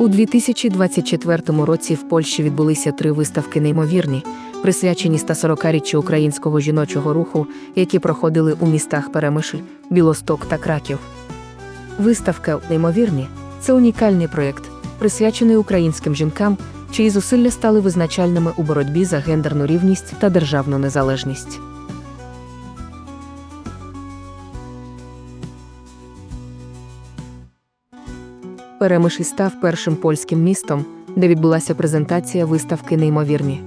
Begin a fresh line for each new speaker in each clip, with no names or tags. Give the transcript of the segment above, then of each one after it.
У 2024 році в Польщі відбулися три виставки неймовірні, присвячені 140-річчю українського жіночого руху, які проходили у містах Перемишль, Білосток та Краків. Виставка Неймовірні це унікальний проєкт, присвячений українським жінкам, чиї зусилля стали визначальними у боротьбі за гендерну рівність та державну незалежність. Перемишль став першим польським містом, де відбулася презентація виставки Неймовірні.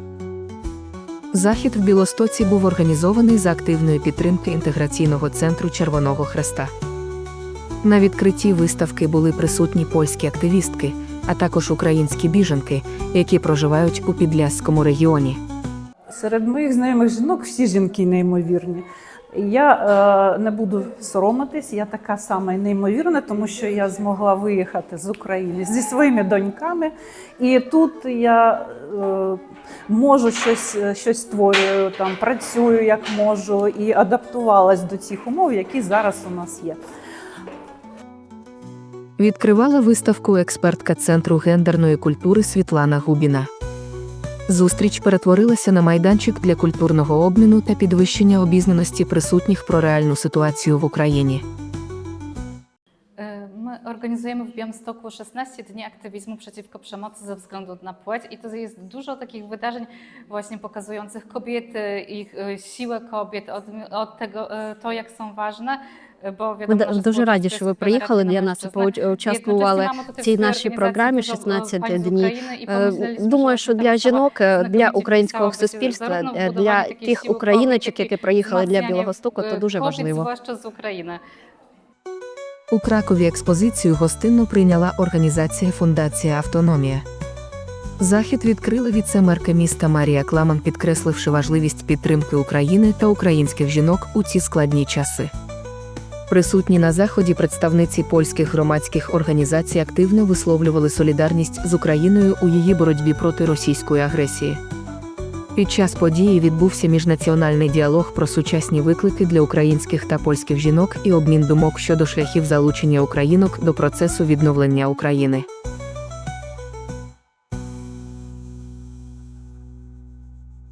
Захід в Білостоці був організований за активної підтримки інтеграційного центру Червоного Хреста. На відкритті виставки були присутні польські активістки, а також українські біженки, які проживають у Підляському регіоні.
Серед моїх знайомих жінок всі жінки неймовірні. Я е, не буду соромитись, я така сама неймовірна, тому що я змогла виїхати з України зі своїми доньками. І тут я е, можу щось, е, щось створюю, там працюю як можу і адаптувалась до цих умов, які зараз у нас є.
Відкривала виставку експертка Центру гендерної культури Світлана Губіна. Зустріч перетворилася на майданчик для культурного обміну та підвищення обізнаності присутніх про реальну ситуацію в Україні.
E, My organizujemy w Białymstoku 16 dni aktywizmu przeciwko przemocy ze względu na płeć i to jest dużo takich wydarzeń właśnie pokazujących kobiety, e, siłę kobiet, od, tego, e, to jak są ważne, e, bo
Ми
wiadomo,
да-
że
дуже раді, що ви приїхали для нас поучаствували в цій нашій програмі
dużo, e,
16 днів. Е, Думаю, що для жінок, е, для українського суспільства, е, для тих україночок, які приїхали для Білого Стоку, то дуже важливо.
z України.
У Кракові експозицію гостинно прийняла організація Фундація Автономія. Захід відкрила віце-мерка міста Марія Кламан, підкресливши важливість підтримки України та українських жінок у ці складні часи. Присутні на заході представниці польських громадських організацій активно висловлювали солідарність з Україною у її боротьбі проти російської агресії. Під час події відбувся міжнаціональний діалог про сучасні виклики для українських та польських жінок і обмін думок щодо шляхів залучення українок до процесу відновлення України.